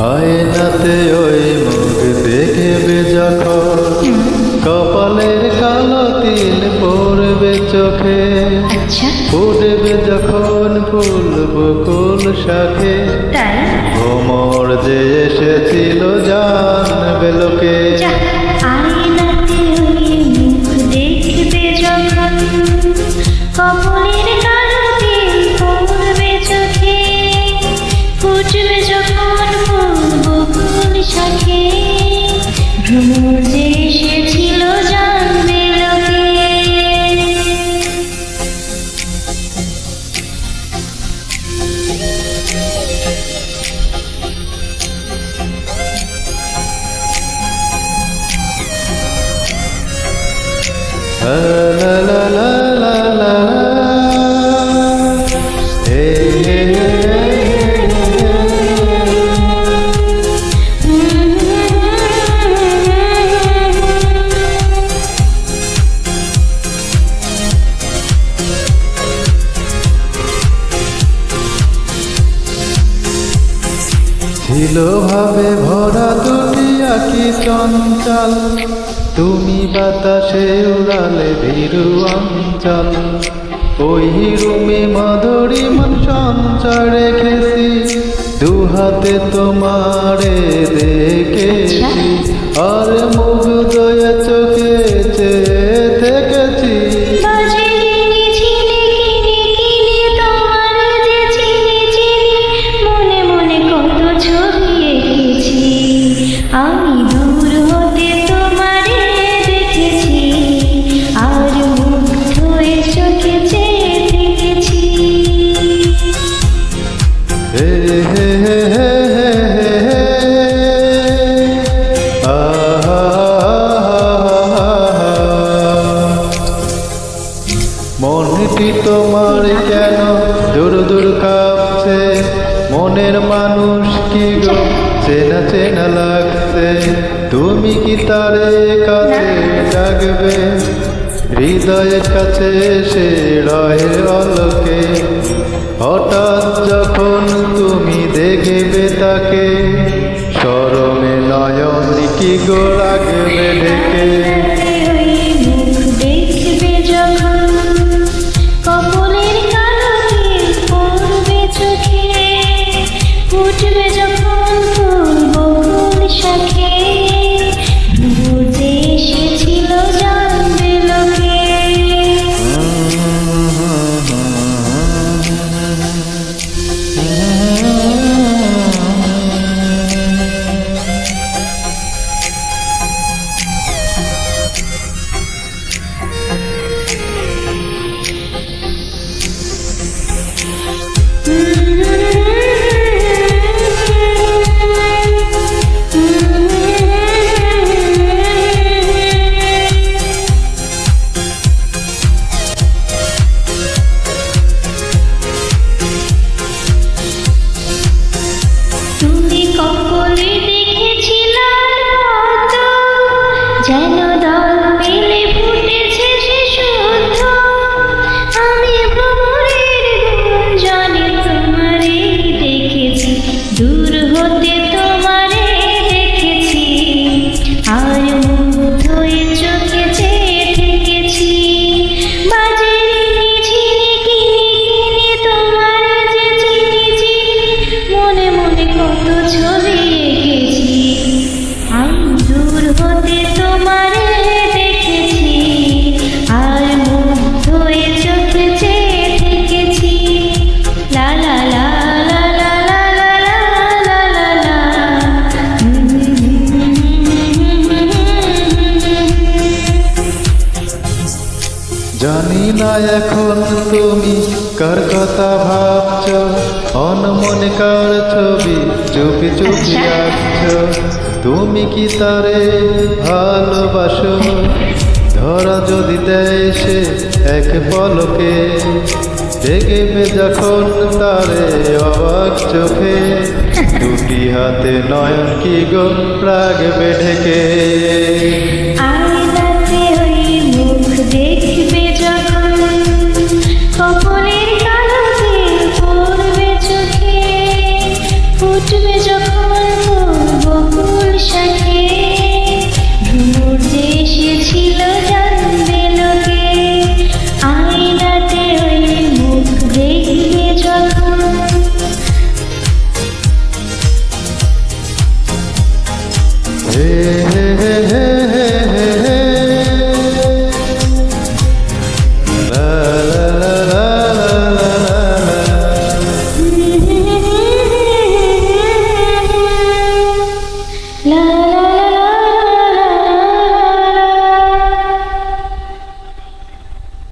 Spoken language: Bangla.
আয়নাতে ওই যখন কপালের কালো তিল পড়বে চোখে। আচ্ছা। ফুটবে যখন ফুল বকুল শাখে। তাই? ভ্রমর যে এসেছিল জানবে লোকে। ফুটবে যখন ফুল বকুল শাখে। ভ্রমর যে এসেছিল জানবে লোকে la la la la ছিল ভাবে ভরা দুনিয়া কি চঞ্চল। তুমি বাতাসে উড়ালে ভীরু অঞ্চল। ওই রুমে মাধুরী মন সঞ্চয় রেখেছি। দু হাতে তোমারে দেখেছি। আর মুখ মনটি তোমার কেন দূর দূর কাঁপছে? মনের মানুষ কি গো? চেনা চেনা লাগছে। তুমি কি তারে কাছে ডাকবে? হৃদয়ের কাছে সে রয়ে অলকে হঠাৎ যখন তুমি দেখবে তাকে সরমে নয়ন কি গো রাখবে জানি না এখন তুমি কার কথা ভাবছ অনমনে কার ছবি চুপি চুপি আচ্ছা। আঁকছ তুমি কি তারে ভালোবাসো? ধরা যদি দেয় সে এক পলকে দেখবে যখন তারে অবাক চোখে দুটি হাতে নয়ন কি গো রাগবে ঢেকে? Hey, hey.